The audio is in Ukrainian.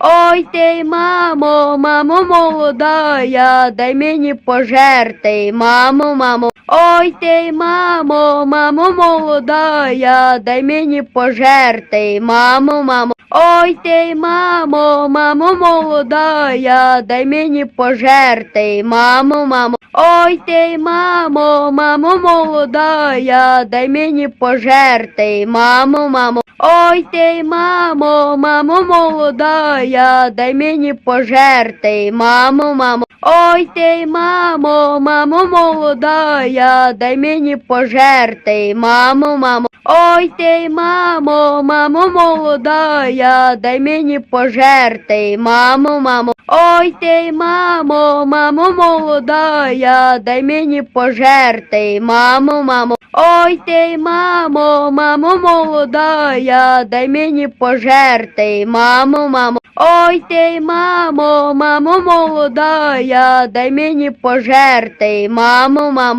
Ой ти, мамо, мамо молодая, дай мені пожерти, мамо, мамо. Ой ти, мамо, мамо молодая, дай мені пожерти, мамо, мамо. Ой ти, мамо, мамо молодая, дай мені пожерти, мамо, мамо. Ой ти, мамо, мамо молодая, дай мені пожерти, мамо, мамо. Ой ти, мамо, мамо молодая, дай мені пожерти, мамо, мамо. Ой ти, мамо, мамо молодая, дай мені пожерти, мамо, мамо. Ой ти, мамо, мамо молодая, дай мені пожерти, мамо, мамо. Ой ти, мамо, мамо молодая, дай мені пожерти, мамо, мамо. Ой ти, мамо, мамо молодая, дай мені пожерти, мамо, мамо. Ой ти, мамо, мамо молодая, дай мені пожерти, мамо, мамо.